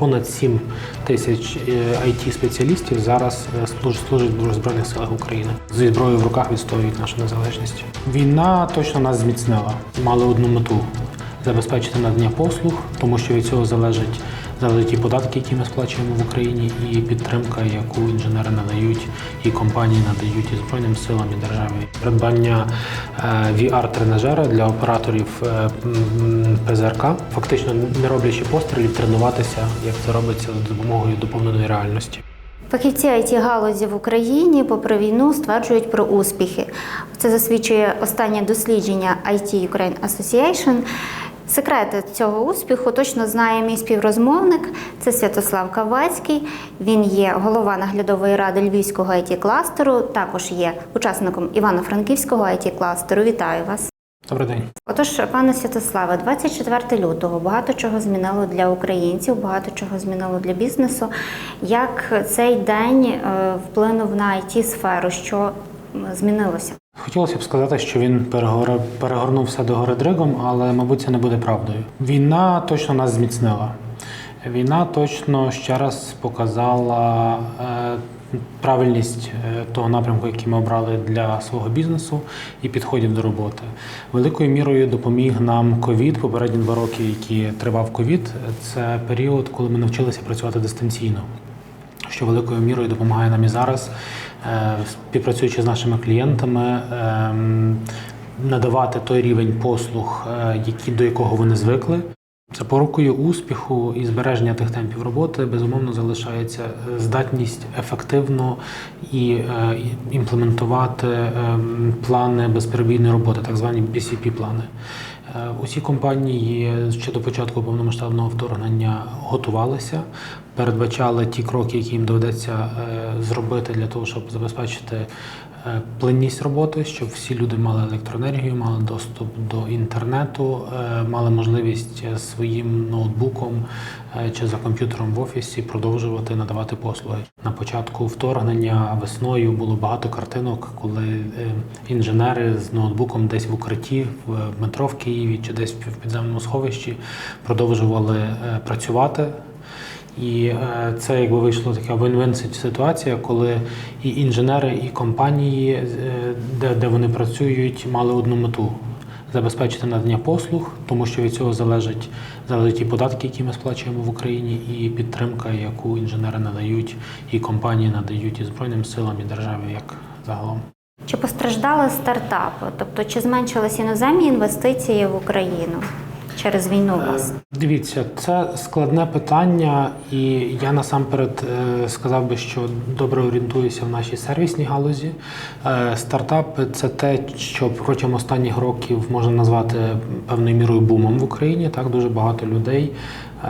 Понад 7 тисяч it спеціалістів зараз служить служ- служать в Збройних силах України. Зі зброєю в руках відстоюють нашу незалежність. Війна точно нас зміцнила. Мали одну мету забезпечити надання послуг, тому що від цього залежить залежать і податки, які ми сплачуємо в Україні, і підтримка, яку інженери надають, і компанії надають і збройним силам і державі. Придбання е, VR-тренажера для операторів е, ПЗРК, фактично не роблячи пострілів, тренуватися, як це робиться за допомогою доповненої реальності. Фахівці it галузі в Україні, попри війну, стверджують про успіхи. Це засвідчує останнє дослідження IT Ukraine Association. Секрети цього успіху точно знає мій співрозмовник. Це Святослав Кавацький. Він є голова наглядової ради Львівського it кластеру також є учасником Івано-Франківського it кластеру Вітаю вас. Добрий день. Отож, пане Святославе, 24 лютого багато чого змінило для українців, багато чого змінило для бізнесу. Як цей день е, вплинув на it сферу Що змінилося? Хотілося б сказати, що він перегор- перегорнув до гори дригом, але, мабуть, це не буде правдою. Війна точно нас зміцнила. Війна точно ще раз показала е, правильність е, того напрямку, який ми обрали для свого бізнесу і підходів до роботи. Великою мірою допоміг нам ковід, попередні два роки, які тривав ковід. Це період, коли ми навчилися працювати дистанційно що великою мірою допомагає нам і зараз, співпрацюючи з нашими клієнтами, ем, надавати той рівень послуг, е, які, до якого вони звикли. Запорукою успіху і збереження тих темпів роботи безумовно залишається е, здатність ефективно і е, імплементувати ем, плани безперебійної роботи, так звані BCP-плани. Е, Усі компанії ще до початку повномасштабного вторгнення готувалися, передбачали ті кроки, які їм доведеться е, зробити для того, щоб забезпечити е, плинність роботи, щоб всі люди мали електроенергію, мали доступ до інтернету, е, мали можливість е, своїм ноутбуком е, чи за комп'ютером в офісі продовжувати надавати послуги. На початку вторгнення весною було багато картинок, коли е, інженери з ноутбуком десь в укритті в метро в Києві чи десь в підземному сховищі продовжували е, працювати. І е, це якби вийшло така win-win ситуація, коли і інженери, і компанії, е, де, де вони працюють, мали одну мету забезпечити надання послуг, тому що від цього залежить залежать і податки, які ми сплачуємо в Україні, і підтримка, яку інженери надають, і компанії надають і збройним силам, і державі як загалом. Чи постраждали стартапи? Тобто, чи зменшились іноземні інвестиції в Україну через війну? власне? Дивіться, це складне питання, і я насамперед е, сказав би, що добре орієнтуюся в нашій сервісній галузі. Е, Стартапи це те, що протягом останніх років можна назвати певною мірою бумом в Україні. Так дуже багато людей е,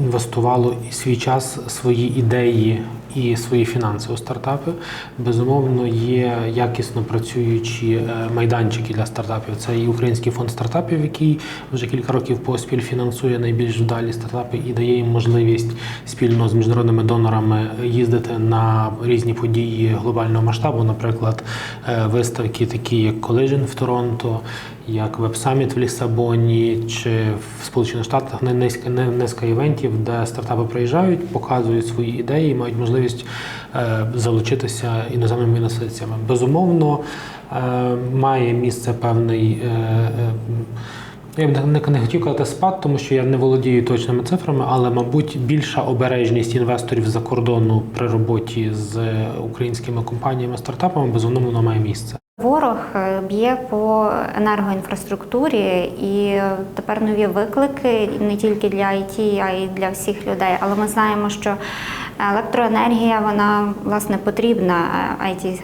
інвестувало свій час, свої ідеї і свої фінанси у стартапи. Безумовно, є якісно працюючі е, майданчики для стартапів. Це і Український фонд стартапів, який вже кілька років поспіль фінансує найбільш вдалі стартапи і дає їм можливість спільно з міжнародними донорами їздити на різні події глобального масштабу, наприклад, е, виставки, такі як Collision в Торонто, як Summit в Лісабоні чи в Сполучених Штатах низка низка івентів, де стартапи приїжджають, показують свої ідеї, мають можливість е, залучитися іноземними інвестиціями. Безумовно, е, має місце певний. е, я б не хотів казати спад, тому що я не володію точними цифрами, але, мабуть, більша обережність інвесторів за кордону при роботі з українськими компаніями стартапами безумовно має місце. Ворог е, б'є по енергоінфраструктурі, і е, тепер нові виклики не тільки для IT, а й для всіх людей. Але ми знаємо, що електроенергія вона власне потрібна it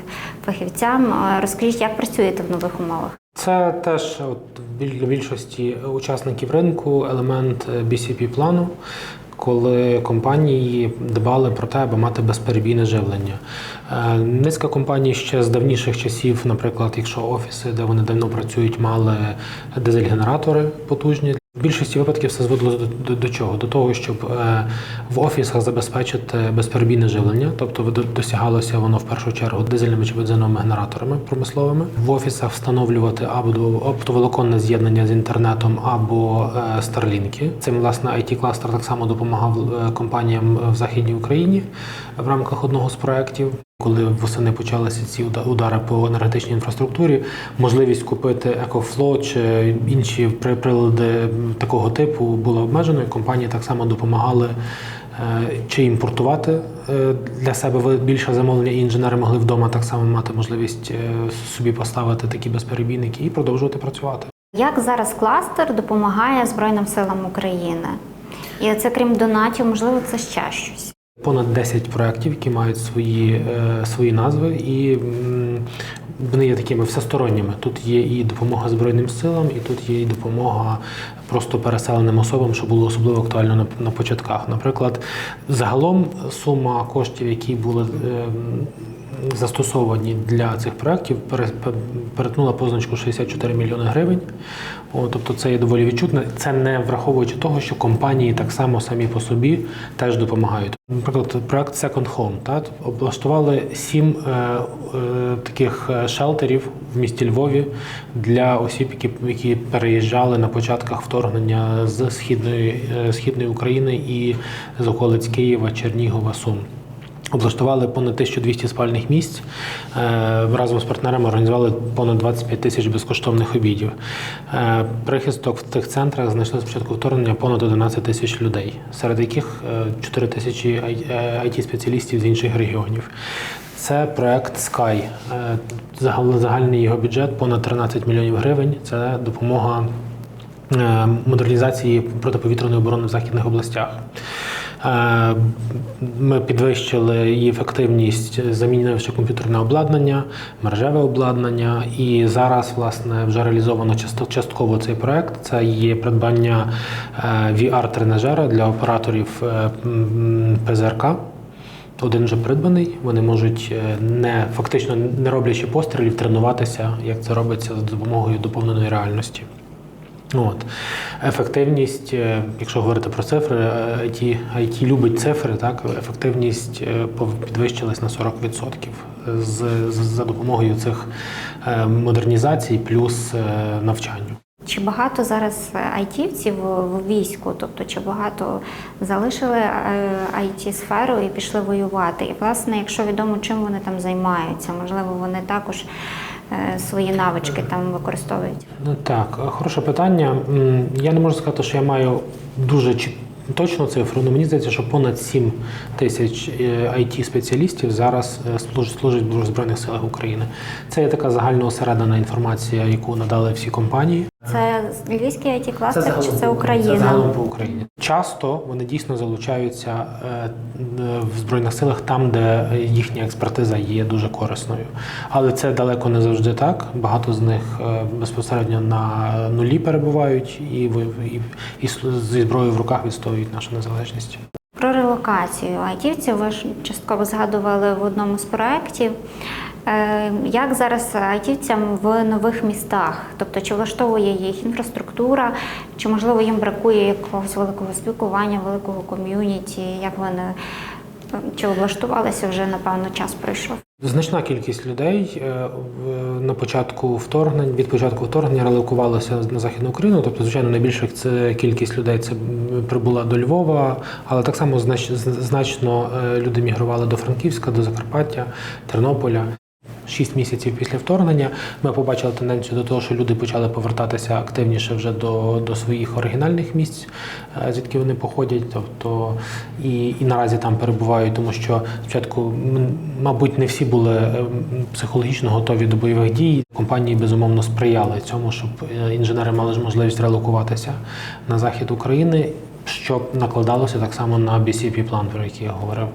фахівцям. Розкажіть, як працюєте в нових умовах? Це теж от для більшості учасників ринку елемент BCP плану, коли компанії дбали про те, аби мати безперебійне живлення. Низка компаній ще з давніших часів, наприклад, якщо офіси, де вони давно працюють, мали дизель-генератори потужні В більшості випадків все зводило до, до, до чого? До того, щоб е, в офісах забезпечити безперебійне живлення, тобто до- досягалося воно в першу чергу дизельними чи бензиновими генераторами промисловими. В офісах встановлювати або оптоволоконне з'єднання з інтернетом, або е, старлінки. Цим власне it кластер так само допомагав е, компаніям в Західній Україні в рамках одного з проєктів. Коли восени почалися ці уда- удари по енергетичній інфраструктурі, можливість купити EcoFlow чи інші при- прилади такого типу було обмежено, і компанії так само допомагали е, чи імпортувати е, для себе більше замовлення, і інженери могли вдома так само мати можливість е, собі поставити такі безперебійники і продовжувати працювати. Як зараз кластер допомагає Збройним силам України? І це крім донатів, можливо, це ще щось. Понад 10 проєктів, які мають свої, свої назви, і вони є такими всесторонніми. Тут є і допомога Збройним силам, і тут є і допомога просто переселеним особам, що було особливо актуально на, на початках. Наприклад, загалом сума коштів, які були е, застосовані для цих проєктів, пере- пе- перетнула позначку 64 мільйони гривень. О, тобто це є доволі відчутно. Це не враховуючи того, що компанії так само самі по собі теж допомагають. Наприклад, проект Second Home та облаштували сім е, е, таких е, шелтерів в місті Львові для осіб, які, які переїжджали на початках вторгнення з східної, е, східної України і з околиць Києва, Чернігова, Сум. Облаштували понад 1200 спальних місць. Е, Разом з партнерами організували понад 25 тисяч безкоштовних обідів. Е, Прихисток в тих центрах знайшли з початку вторгнення понад 11 тисяч людей, серед яких е, 4 тисячі it спеціалістів з інших регіонів. Це проект Sky. Е, Загальний його бюджет понад 13 мільйонів гривень. Це допомога е, модернізації протиповітряної оборони в західних областях. Ми підвищили її ефективність, замінивши комп'ютерне обладнання, мережеве обладнання. І зараз, власне, вже реалізовано частково цей проект. Це є придбання е, VR-тренажера для операторів е, ПЗРК. Один вже придбаний. Вони можуть е, не фактично не роблячи пострілів, тренуватися, як це робиться за допомогою доповненої реальності. От. Ефективність, е, якщо говорити про цифри, е, IT, IT любить цифри, так, ефективність е, підвищилась на 40% з, з, за допомогою цих модернізацій плюс навчанню. Чи багато зараз айтівців в війську? Тобто, чи багато залишили it сферу і пішли воювати? І власне, якщо відомо, чим вони там займаються, можливо, вони також свої навички там використовують. Ну так, е, хороше питання. Я не можу сказати, що я маю дуже точну цифру, але мені здається, що понад 7 тисяч it спеціалістів зараз е, служ- служать в Збройних силах України. Це є така загально осередана інформація, яку надали всі компанії. Це львівський it кластер чи це Україна? Це загалом по Україні. Часто вони дійсно залучаються е, в збройних силах там, де їхня експертиза є дуже корисною. Але це далеко не завжди так. Багато з них е, безпосередньо на нулі перебувають і і, і зі зброєю в руках відстоюють нашу незалежність. Про релокацію айтівців ви ж частково згадували в одному з проєктів. Е, Як зараз айтівцям в нових містах? Тобто, чи влаштовує їх інфраструктура, чи можливо їм бракує якогось великого спілкування, великого ком'юніті? Як вони чи облаштувалися вже напевно час пройшов? Значна кількість людей е, на початку вторгнень від початку вторгнення релокувалося на західну Україну. Тобто, звичайно, найбільша це кількість людей це прибула до Львова, але так само знач- значно е, люди мігрували до Франківська, до Закарпаття, Тернополя. Шість місяців після вторгнення ми побачили тенденцію до того, що люди почали повертатися активніше вже до, до своїх оригінальних місць, е, звідки вони походять. Тобто і, і наразі там перебувають, тому що спочатку, мабуть, не всі були е, психологічно готові до бойових дій. Компанії безумовно сприяли цьому, щоб е, інженери мали ж можливість релокуватися на захід України. Що накладалося так само на BCP план, про який я говорив,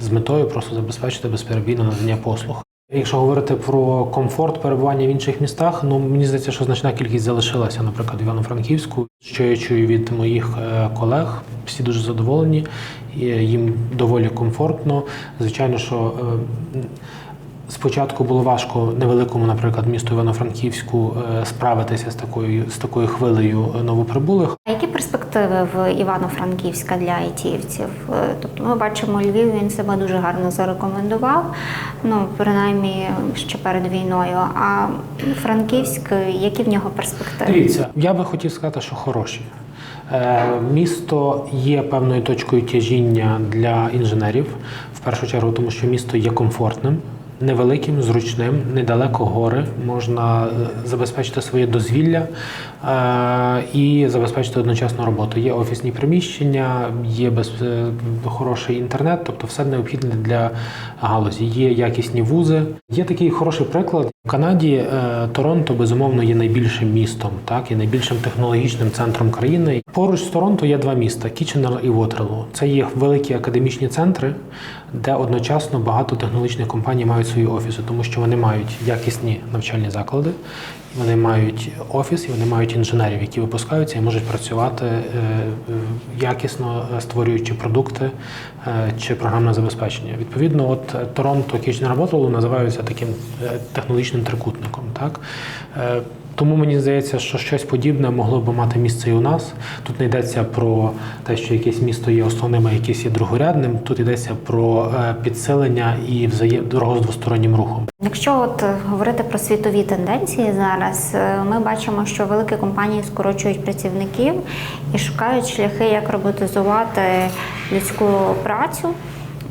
з метою просто забезпечити безперебійне надання послуг. Якщо говорити про комфорт перебування в інших містах, ну мені здається, що значна кількість залишилася, наприклад, в Івано-Франківську. Що я чую від моїх е, колег, всі дуже задоволені, і їм доволі комфортно. Звичайно, що е, Спочатку було важко невеликому, наприклад, місту Івано-Франківську е, справитися з такою з такою хвилею новоприбулих. А які перспективи в Івано-Франківська для айтівців? Е, Тобто ми бачимо Львів, він себе дуже гарно зарекомендував, ну принаймні ще перед війною. А Франківськ, які в нього перспективи? Дивіться, я би хотів сказати, що хороші. Е, Місто є певною точкою тяжіння для інженерів, в першу чергу, тому що місто є комфортним, невеликим, зручним, недалеко гори, можна е, забезпечити своє дозвілля е, і забезпечити одночасно роботу. Є офісні приміщення, є без, е, хороший інтернет, тобто все необхідне для галузі. Є якісні вузи. Є такий хороший приклад. В Канаді Торонто безумовно є найбільшим містом, так і найбільшим технологічним центром країни. Поруч з Торонто є два міста Кіченер і Вотерло. Це є великі академічні центри, де одночасно багато технологічних компаній мають свої офіси, тому що вони мають якісні навчальні заклади, вони мають офіс і вони мають інженерів, які випускаються і можуть працювати е, е, якісно, е, створюючи продукти чи програмне забезпечення. Відповідно, от Торонто, Кічнер, Вотерло називаються таким технологічним трикутником. Так? Тому мені здається, що щось подібне могло б мати місце і у нас. Тут не йдеться про те, що якесь місто є основним, а якесь є другорядним. Тут йдеться про е, підсилення і взаєм з двостороннім рухом. Якщо от е, говорити про світові тенденції зараз, е, ми бачимо, що великі компанії скорочують працівників і шукають шляхи, як роботизувати людську працю.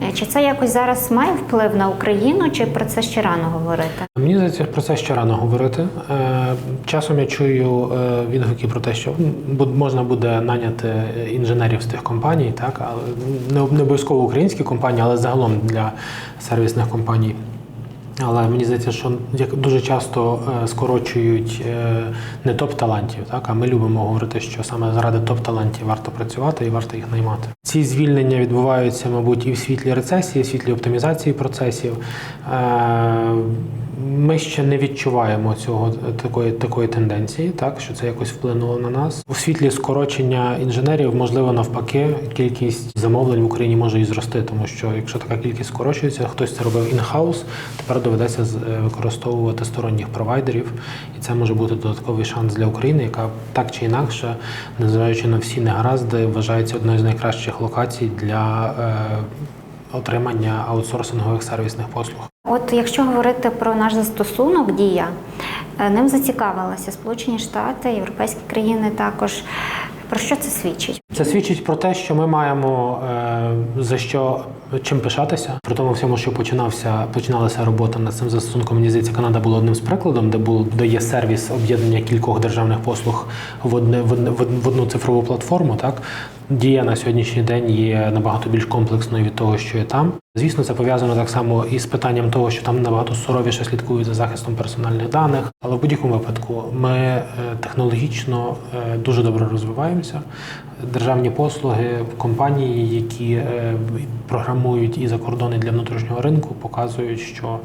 Е, Чи це якось зараз має вплив на Україну, чи про це ще рано говорити? Мені здається, про це ще рано говорити. Е, Часом я чую е, відгуки про те, що можна буде наняти інженерів з тих компаній, так не обов'язково українські компанії, але загалом для сервісних компаній. Але мені здається, що як дуже часто е, скорочують е, не топ-талантів, так а ми любимо говорити, що саме заради топ-талантів варто працювати і варто їх наймати. Ці звільнення відбуваються, мабуть, і в світлі рецесії, і в світлі оптимізації процесів. Е, Ми ще не відчуваємо цього такої такої тенденції, так що це якось вплинуло на нас. У світлі скорочення інженерів, можливо, навпаки, кількість замовлень в Україні може і зрости, тому що якщо така кількість скорочується, хтось це робив in-house, тепер доведеться е, використовувати сторонніх провайдерів, і це може бути додатковий шанс для України, яка так чи інакше, незважаючи на всі негаразди, вважається одною з найкращих локацій для е, отримання аутсорсингових сервісних послуг. От якщо говорити про наш застосунок дія, е, ним зацікавилися Сполучені Штати, європейські країни також. Про що це свідчить? Це свідчить про те, що ми маємо е, за що чим пишатися. При тому всьому, що починався починалася робота над цим застосунком. Мені здається, Канада була одним з прикладом, де був де є сервіс об'єднання кількох державних послуг в одне в, одне- в одну цифрову платформу. Так дія на сьогоднішній день є набагато більш комплексною від того, що є там. Звісно, це пов'язано так само і з питанням того, що там набагато суровіше слідкують за захистом персональних даних. Але в будь-якому випадку ми е, технологічно е, дуже добре розвиваємося. Державні послуги, компанії, які е, програмують і за кордони для внутрішнього ринку, показують, що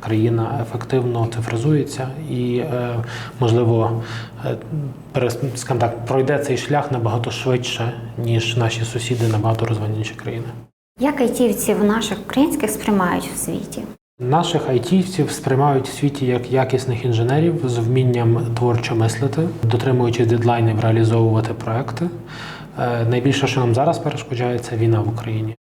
країна ефективно цифризується і, е, можливо, е, так, пройде цей шлях набагато швидше, ніж наші сусіди набагато розвиненіші країни. Як айтівців наших українських сприймають в світі? Наших айтівців сприймають в світі як якісних інженерів з вмінням творчо мислити, дотримуючись дедлайнів, реалізовувати проекти. Е, Найбільше, що нам зараз перешкоджає, це війна в Україні.